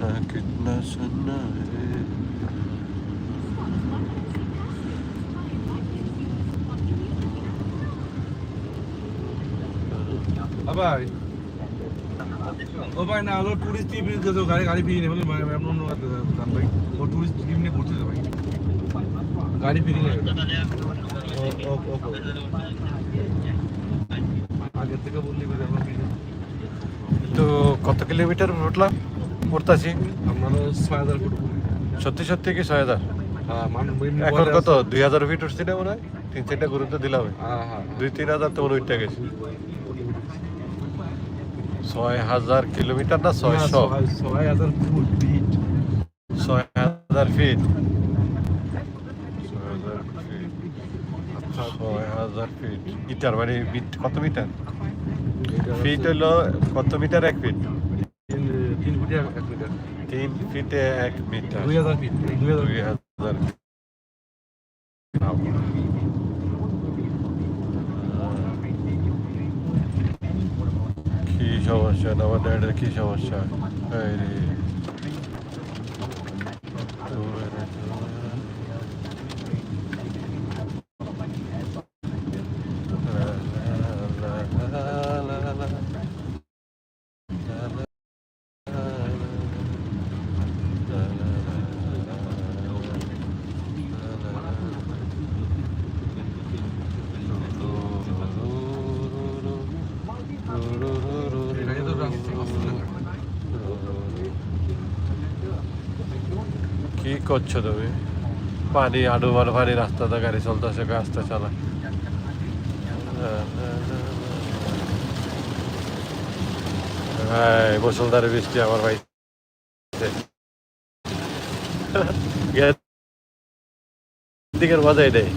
Sana gitme sana ভাই ও ভাই না হলো টুরিস্ট টিপ গেছে গাড়ি গাড়ি ফিরিয়ে নেই ভাই আমি অন্য কাজ ভাই ও টুরিস্ট টিপ নিয়ে ঘুরতে ভাই গাড়ি ফিরিয়ে নেই আগের থেকে বললি তো কত কিলোমিটার উঠলাম পড়তাছি। আপনারা ছয় হাজার ফুট সত্যি সত্যি কি ছয় হাজার? হ্যাঁ এখন কত? দুই হাজার ফিট উঠছি না মনে হয়? তিন চারটা গুরুত্ব দিলাম হ্যাঁ। হ্যাঁ দুই তিন হাজার তো মনে উঠতে গেছে। ছয় হাজার কিলোমিটার না ছয়শো? ছয় হাজার ফুট ফিট ছয় হাজার ফিট ছয় হাজার ফিট মিটার মানে কত মিটার ফিট হলো কত মিটার এক ফিট ফুটে এক মিটার। তিন ফিটে এক মিটার। দুই হাজার ফিট দুই হাজার কি সমস্যা? আমাদের কি সমস্যা এই রে এটাকে তো রাস্তা রাস্তা না। কি করছ তুমি? পানি আডু মার পানি রাস্তাতে গাড়ি চলতেছে রাস্তা চালা। হ্যাঁ মুসলধারে বৃষ্টি আমার ভাই। দিকের মজাই নেই।